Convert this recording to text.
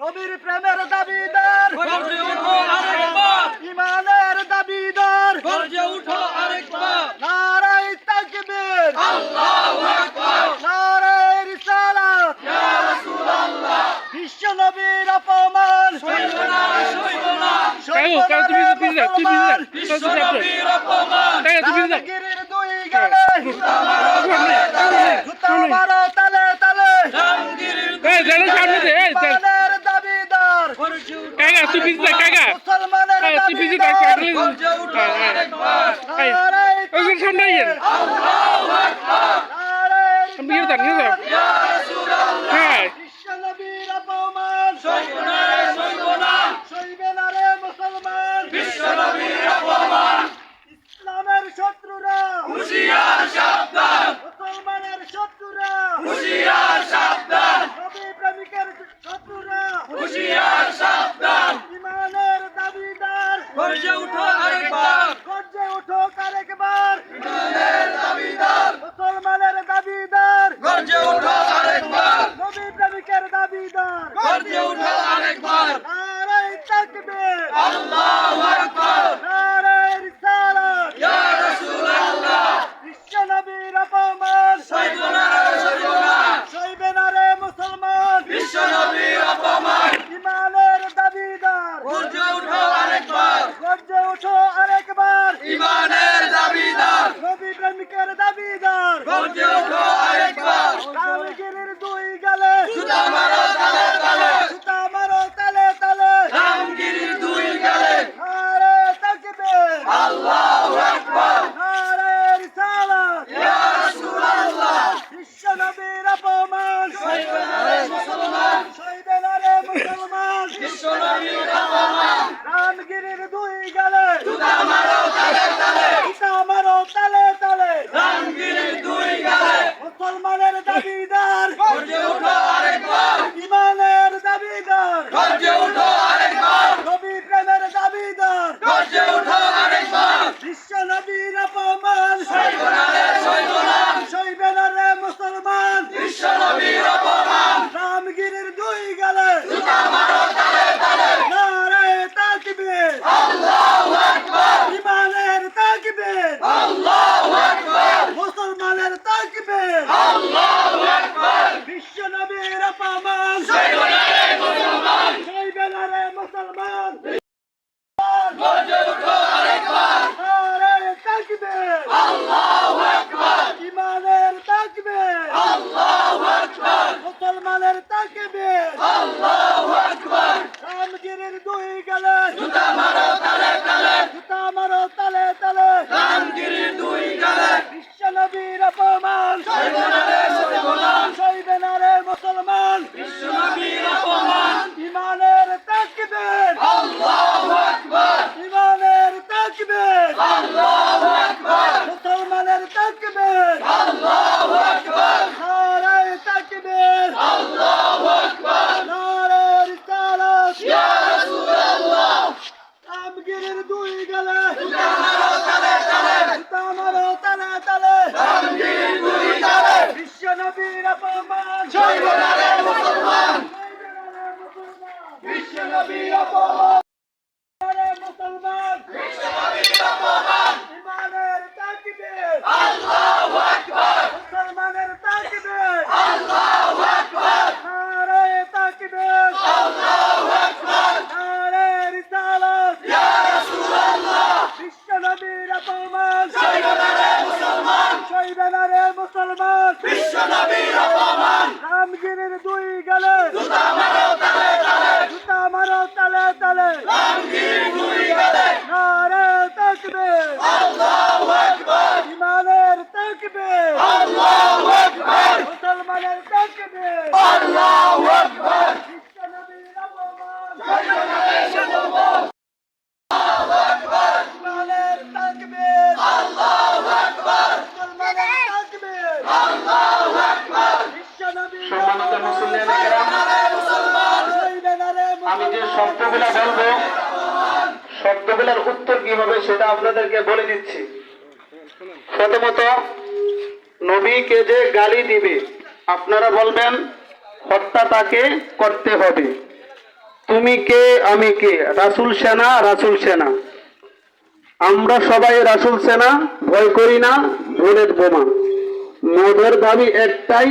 নবীর প্রেমের দাবিদার। গর্জে উঠো আরেকবার। ইমানের দাবিদার। গর্জে উঠো আরেকবার। নারাই তাকবীর। আল্লাহু আকবার। নারাই রিসালাত। ইয়া রাসূলুল্লাহ। বিশ্ব নবীর অপমান। সইব না সইব না সইব না তুমি তুমি তুমি বিশ্ব নবীর অপমান। তুমি তুমি দুই গালে। কাকা সুফিজ না কাকা। সুফিজ হ্যাঁ, হ্যাঁ, হ্যাঁ। সামনে আইয়েন। সামনে গিয়ে যান গিয়ে যান 나는 বিশ্বনবীর অপমান। রামগিরির আমি যে শব্দগুলা বলব শব্দগুলার উত্তর কি হবে সেটা আপনাদেরকে বলে দিচ্ছি। প্রথমত, নবীকে যে গালি দিবে, আপনারা বলবেন, হত্যা তাকে করতে হবে। তুমি কে, আমি কে? রাসুল সেনা রাসুল সেনা। আমরা সবাই রাসুল সেনা, ভয় করি না ভোরের বোমা। মদের দাবি একটাই